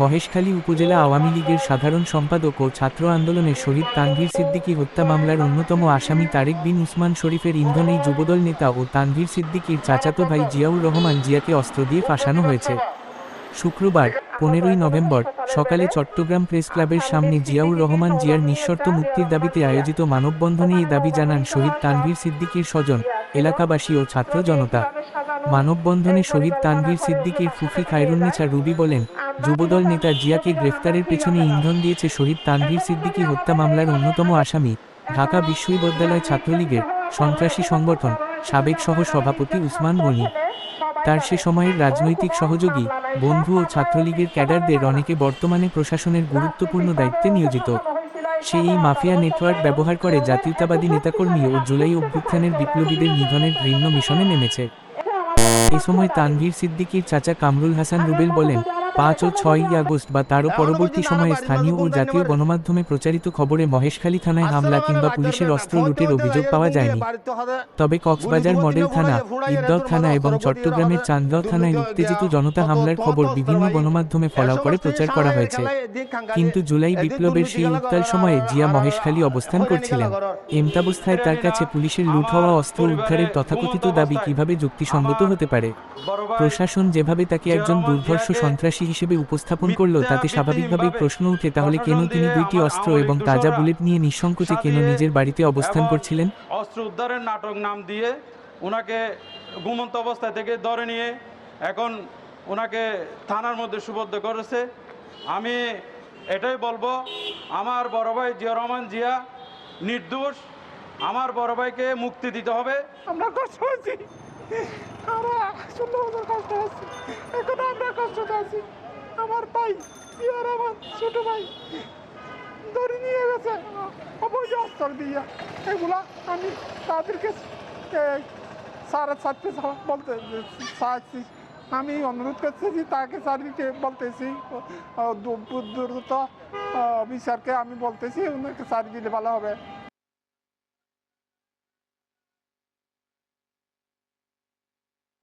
মহেশখালী উপজেলা আওয়ামী লীগের সাধারণ সম্পাদক ও ছাত্র আন্দোলনের শহীদ তানভীর সিদ্দিকী হত্যা মামলার অন্যতম আসামি তারেক বিন উসমান শরীফের ইন্ধনেই যুবদল নেতা ও তানভীর সিদ্দিকীর চাচাতো ভাই জিয়াউর রহমান জিয়াকে অস্ত্র দিয়ে ফাঁসানো হয়েছে। শুক্রবার, পনেরোই নভেম্বর, সকালে চট্টগ্রাম প্রেস ক্লাবের সামনে জিয়াউর রহমান জিয়ার নিঃশর্ত মুক্তির দাবিতে আয়োজিত মানববন্ধনে এই দাবি জানান শহীদ তানভীর সিদ্দিকীর স্বজন, এলাকাবাসী ও ছাত্র জনতা। মানববন্ধনে শহীদ তানভীর সিদ্দিকীর ফুফি খায়রুন্নেছা রুবি বলেন যুবদল নেতা জিয়াকে গ্রেফতারের পেছনে ইন্ধন দিয়েছে শহীদ তানভীর সিদ্দিকী হত্যা মামলার অন্যতম আসামি। ঢাকা বিশ্ববিদ্যালয় ছাত্রলীগের সন্ত্রাসী সংগঠন, সাবেক সহ সভাপতি উসমান গনি। তার সে সময়ের রাজনৈতিক সহযোগী, বন্ধু ও ছাত্রলীগের ক্যাডারদের অনেকে বর্তমানে প্রশাসনের গুরুত্বপূর্ণ দায়িত্বে নিয়োজিত। সে এই মাফিয়া নেটওয়ার্ক ব্যবহার করে জাতীয়তাবাদী নেতাকর্মী ও জুলাই অভ্যুত্থানের বিপ্লবীদের নিধনের ঘৃণ্য মিশনে নেমেছে। এ সময় তানভীর সিদ্দিকীর চাচা কামরুল হাসান রুবেল বলেন পাঁচ ও ছয়ই আগস্ট বা তারও পরবর্তী সময়ে স্থানীয় ও জাতীয় গণমাধ্যমে প্রচারিত খবরে মহেশখালী থানায় হামলা কিংবা পুলিশের অস্ত্র লুটের অভিযোগ পাওয়া যায়নি। তবে কক্সবাজার মডেল থানা ঈদগাঁও থানা এবং চট্টগ্রামের চান্দগাঁও থানায় উত্তেজিত জনতা হামলার খবর বিভিন্ন গণমাধ্যমে ফলাও করে প্রচার করা হয়েছে। কিন্তু জুলাই বিপ্লবের সেই উত্তাল সময়ে জিয়া মহেশখালী অবস্থান করছিলেন। এমতাবস্থায় তার কাছে পুলিশের লুট হওয়া অস্ত্র উদ্ধারের তথাকথিত দাবি কীভাবে যুক্তিসঙ্গত হতে পারে? প্রশাসন যেভাবে তাকে একজন দুর্ধর্ষ সন্ত্রাসী হিসেবে উপস্থাপন করল তাতে স্বাভাবিকভাবেই প্রশ্ন উঠে তাহলে কেন তিনি দুইটি অস্ত্র এবং তাজা বুলেট নিয়ে নিঃসংকোচে কেন নিজের বাড়িতে অবস্থান করছিলেন? অস্ত্র উদ্ধারের নাটক নাম দিয়ে ওনাকে ঘুমন্ত অবস্থা থেকে ধরে নিয়ে এখন ওনাকে থানার মধ্যে সুবদ্ধ করেছে। আমি এটাই বলব আমার বড় ভাই জিয়া রহমান জিয়া নির্দোষ আমার বড় ভাইকে মুক্তি দিতে হবে। আমরা কষ্ট আমরা ষোলো বছর কষ্ট আছি এখন আমরা কষ্ট আছি। আমার ভাই ইয়ার আমার ছোট ভাই, ধরে নিয়ে গেছে অবৈধ অস্ত্র দিয়া। এগুলা আমি তাদেরকে সারা ছাড়তে বলতে চাচ্ছি আমি অনুরোধ করছি যে তাকে স্যারকে বলতেছি। দ্রুত বিচারকে আমি বলতেছি, ওনাকে সারি দিলে ভালো হবে।